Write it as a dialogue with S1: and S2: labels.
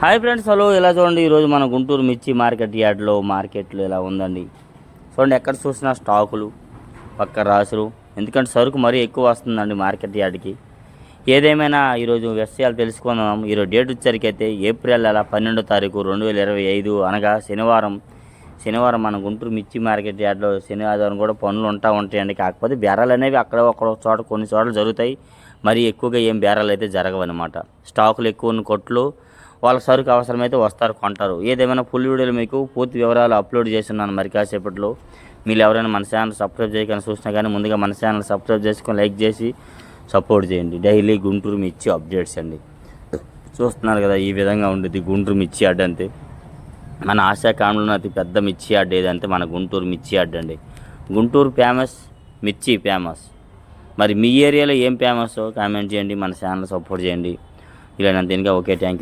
S1: Hi friends hello ఇలా చూడండి? ఈరోజు మన గుంటూరు మిర్చి మార్కెట్ యార్డ్లో మార్కెట్లో ఇలా ఉందండి? చూడండి ఎక్కడ చూసినా స్టాకులు పక్క రాసులు. ఎందుకంటే సరుకు మరీ ఎక్కువ వస్తుందండి మార్కెట్ యార్డ్కి. ఏదేమైనా ఈరోజు విషయాలు తెలుసుకుందాం. ఈరోజు డేట్ వచ్చేసరికి ఏప్రిల్ నెల పన్నెండో తారీఖు రెండు వేల ఇరవై ఐదు అనగా శనివారం. శనివారం మన గుంటూరు మిర్చి మార్కెట్ యార్డ్లో శని ఆదివారం కూడా పనులు ఉంటా ఉంటాయండి. కాకపోతే బేరాలు అనేవి అక్కడ ఒక చోట కొన్ని చోట్ల జరుగుతాయి. మరి ఎక్కువగా ఏం బేరాలు అయితే జరగవన్నమాట. స్టాకులు ఎక్కువ ఉన్న కొట్లు వాళ్ళ సరుకు అవసరమైతే వస్తారు కొంటారు. ఏదేమైనా ఫుల్ వీడియోలు మీకు పూర్తి వివరాలు అప్లోడ్ చేస్తున్నాను మరి కాసేపట్లో. మీరు ఎవరైనా మన ఛానల్ సబ్స్క్రైబ్ చేయకుండా చూసినా కానీ ముందుగా మన ఛానల్ సబ్స్క్రైబ్ చేసుకొని లైక్ చేసి సపోర్ట్ చేయండి. డైలీ గుంటూరు మిర్చి అప్డేట్స్ అండి. చూస్తున్నారు కదా ఈ విధంగా ఉండేది గుంటూరు మిర్చి అడ్డ అంతే మన ఆశా అతి పెద్ద మిర్చి అడ్డ ఏదంటే మన గుంటూరు మిర్చి అడ్డ అండి. గుంటూరు ఫేమస్ మిర్చి ఫేమస్. మరి మీ ఏరియాలో ఏం ఫేమస్? కామెంట్ చేయండి మన ఛానల్ సపోర్ట్ చేయండి. ఇలా ఇంకా ఓకే థ్యాంక్ యూ.